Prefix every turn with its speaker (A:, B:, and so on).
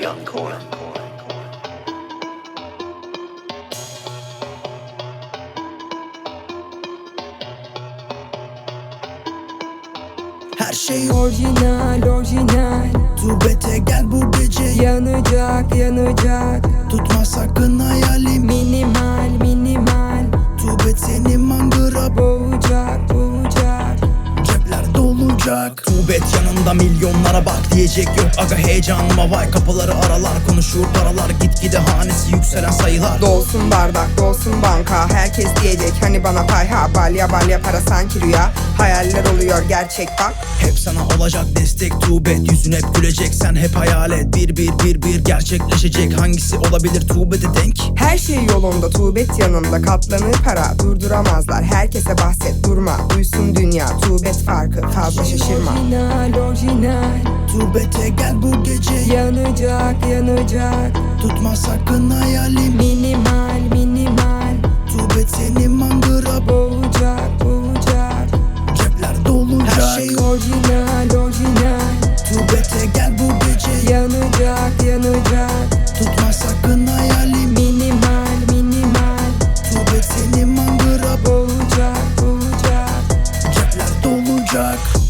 A: Young Core. Her şey
B: Orijinal orijinal.
A: Tubete gel bu gece.
B: Yanacak yanacak.
A: Tutma sakın dolacak Tubet yanında milyonlara bak diyecek yok. Aga heyecanıma vay kapıları aralar Konuşur paralar. Gitgide hanesi yükselen sayılar.
C: Dolsun bardak dolsun banka. Herkes diyecek hani bana pay ha Balya balya para sanki rüya. Hayaller oluyor gerçek bak.
A: Hep sana olacak destek Tubet Yüzün hep gülecek. Sen hep hayal et Bir bir bir bir gerçekleşecek. Hangisi olabilir Tubet'e denk?
C: Her şey yolunda tuğbet yanında. Katlanır para durduramazlar herkese bahset durma. Duysun dünya tuğbet farkı. Fazla şaşırma.
B: Orijinal orijinal.
A: Tuğbete gel bu gece.
B: Yanacak yanacak.
A: Tutma sakın hayali
B: Minimal minimal.
A: Tuğbet seni mandıra
B: boğacak boğacak
A: Cepler dolacak. Her şey
B: orijinal orijinal.
A: Tuğbete gel bu gece.
B: Yanacak yanacak.
A: Jacques.